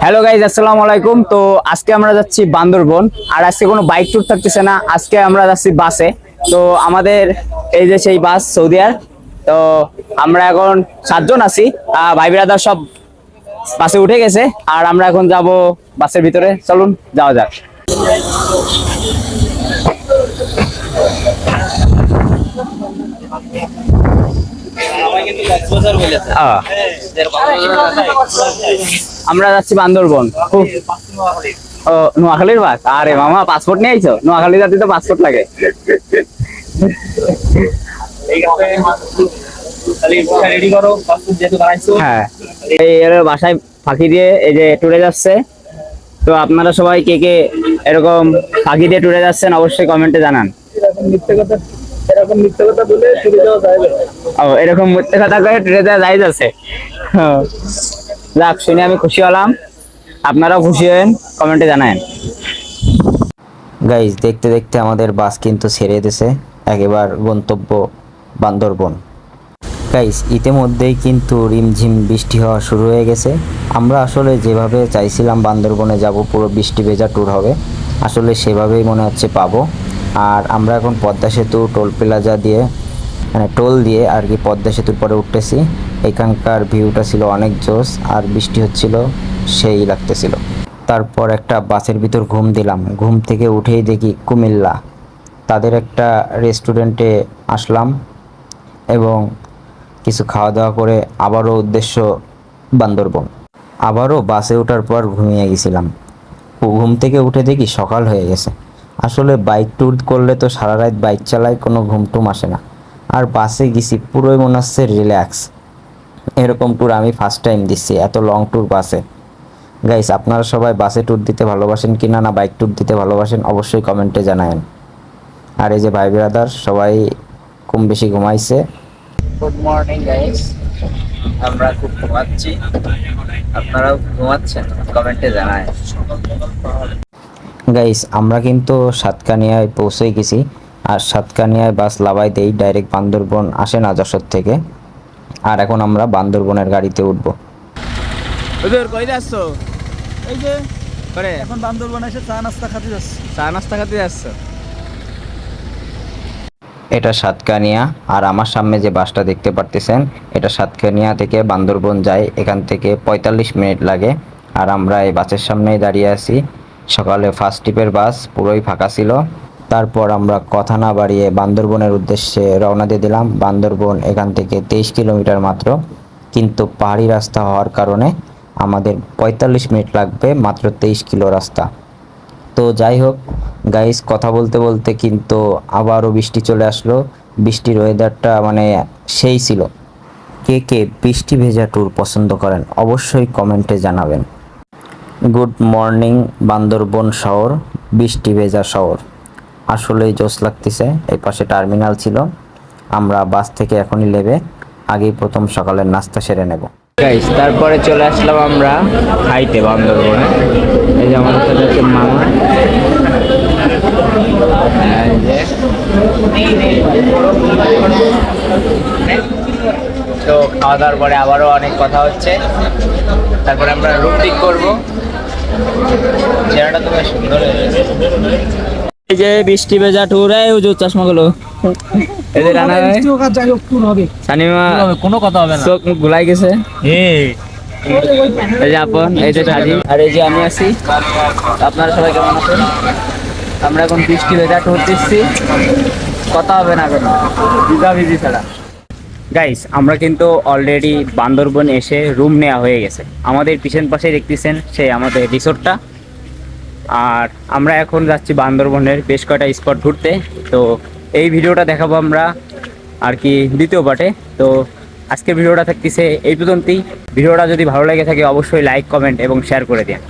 Hello guys আসসালামু আলাইকুম। তো আজকে আমরা যাচ্ছি বান্দরবন। আর আজকে কোনো বাইক ট্যুর থাকতেছে না। আজকে আমরা যাচ্ছি বাসে তো আমাদের এই যে সেই বাস সৌদি আর তো আমরা এখন সাতজন আছি। ভাই বিরাদার সব বাসে উঠে গেছে। আর আমরা এখন যাব বাসের ভিতরে। চলুন, যাওয়া যাক। আমরা যাচ্ছি বান্দরবন। খুব ও নোয়াখালীর বাস? আরে মামা পাসপোর্ট নিয়ে আইছো? নোয়াখালী যাতে তো পাসপোর্ট লাগে। হ্যাঁ। এই বাসায় ফাঁকি দিয়ে এই যে টুরে যাচ্ছে। তো আপনারা সবাই কে কে এরকম ফাঁকি দিয়ে টুরে যাচ্ছেন অবশ্যই কমেন্টে জানান। ও এরকম মিথ্যে কথা করে টুরে যাওয়া যাই যাচ্ছে। হ্যাঁ। যাক, শুনে আমি খুশি হলাম। আপনারাও খুশি হন কমেন্টে জানান গাইজ দেখতে দেখতে আমাদের বাস কিন্তু ছেড়ে দিছে, একেবার গন্তব্য বান্দরবন। গাইজ ইতিমধ্যেই কিন্তু রিমঝিম বৃষ্টি হওয়া শুরু হয়ে গেছে। আমরা আসলে যেভাবে চাইছিলাম বান্দরবনে যাব, পুরো বৃষ্টি ভেজা ট্যুর হবে, আসলে সেভাবেই মনে হচ্ছে পাবো। আর আমরা এখন পদ্মা সেতু, টোল প্লাজা দিয়ে মানে টোল দিয়ে আর কি পদ্মা সেতুর পরে উঠতেছি। এখানকার ভিউটা ছিল অনেক জোস আর বৃষ্টি হচ্ছিল, সেই লাগতেছিল। তারপর একটা বাসের ভিতর ঘুম দিলাম। ঘুম থেকে উঠেই দেখি কুমিল্লা। তাদের একটা রেস্টুরেন্টে আসলাম এবং কিছু খাওয়া দাওয়া করে আবারও উদ্দেশ্য বান্দরবন। আবারও বাসে ওঠার পর ঘুমিয়ে গেছিলাম। ঘুম থেকে উঠে দেখি সকাল হয়ে গেছে। আসলে বাইক ট্যুর করলে তো সারা রাত বাইক চালায় কোনো ঘুম টুম আসে না। আর বাসে গেছি পুরোই মনে হচ্ছে রিল্যাক্স এরকম ট্যুর আমি ফার্স্ট টাইম দিচ্ছি এত লং ট্যুর বাসে। গাইস আপনারা সবাই বাসে ট্যুর দিতে ভালোবাসেন কি না না বাইক ট্যুর দিতে ভালোবাসেন অবশ্যই কমেন্টে জানায়েন। আর এই যে ভাই ব্রাদার সবাই কম বেশি ঘুমাইছে। গুড মর্নিং গাইস আমরা খুব ঘুমাচ্ছি। আপনারাও ঘুমাচ্ছেন কমেন্টে জানায় গাইস আমরা কিন্তু সাতকানিয়ায় পৌঁছে গেছি। আর সাতকানিয়ায় বাস লাভাই দেই ডাইরেক্ট বান্দরবন আসে না যশোর থেকে। আর এখন আমরা বান্দরবনের গাড়িতে উঠবো। কই যাচ্ছ? এই যে করে। এখন বান্দরবান এসে চা নাস্তা খাতে যাচ্ছি। চা নাস্তা খেতে যাচ্ছ? এটা সাতকানিয়া আর আমার সামনে যে বাসটা দেখতে পারতেছেন এটা সাতকানিয়া থেকে বান্দরবন যায় এখান থেকে পঁয়তাল্লিশ মিনিট লাগে। আর আমরা এই বাসের সামনেই দাঁড়িয়ে আছি। সকালে ফার্স্ট ট্রিপের বাস পুরোই ফাঁকা ছিল। তারপর আমরা কথা না বাড়িয়ে বান্দরবনের উদ্দেশ্যে রওনা দিয়ে দিলাম। বান্দরবন এখান থেকে তেইশ কিলোমিটার মাত্র। কিন্তু পাহাড়ি রাস্তা হওয়ার কারণে আমাদের পঁয়তাল্লিশ মিনিট লাগবে মাত্র তেইশ কিলো রাস্তা। তো যাই হোক গাইস কথা বলতে বলতে কিন্তু আবারও বৃষ্টি চলে আসলো। বৃষ্টির ওয়েদারটা মানে সেই ছিল। কে কে বৃষ্টি ভেজা ট্যুর পছন্দ করেন অবশ্যই কমেন্টে জানাবেন। গুড মর্নিং বান্দরবন শহর, বৃষ্টি ভেজা শহর। আসলেই জোস লাগতেছে। এই পাশে টার্মিনাল ছিল। আমরা বাস থেকে এখনই নেবে। আগেই প্রথম সকালের নাস্তা সেরে নেব। গাইস তারপরে চলে আসলাম আমরা খাইতে বান্দরবনে। এই যে আমাদের সাথে আছে মামা। তো খাওয়া দাওয়ার পরে আবারও অনেক কথা হচ্ছে। তারপরে আমরা পিক করব। চেহারাটা তো বেশ সুন্দর হয়েছে। এই যে বৃষ্টি ভেজা চশমা গুলো। এই যে রানা ভাই, যাই হোক ট্যুর হবে। সানিমা কোনো কথা হবে চোখ মুখ গুলাই গেছে। এই যে আপন এই যে আর এই যে আমি আছি। আপনারা সবাই কেমন আছেন? আমরা এখন বৃষ্টি ভেজা টুর দিচ্ছি। কথা হবে না কোনো। ভিজা ভিজি ছাড়া। গাইস আমরা কিন্তু অলরেডি বান্দরবন এসে রুম নেওয়া হয়ে গেছে। আমাদের পিছন পাশে দেখতেছেন সেই আমাদের রিসোর্টটা আর আমরা এখন যাচ্ছি বান্দরবনের বেশ কয়টা স্পট ঘুরতে। তো এই ভিডিওটা দেখাবো আমরা আর কি দ্বিতীয় পার্টে তো আজকের ভিডিওটা থাকতেছে এই পর্যন্তই। ভিডিওটা যদি ভালো লেগে থাকে অবশ্যই লাইক কমেন্ট এবং শেয়ার করে দিন।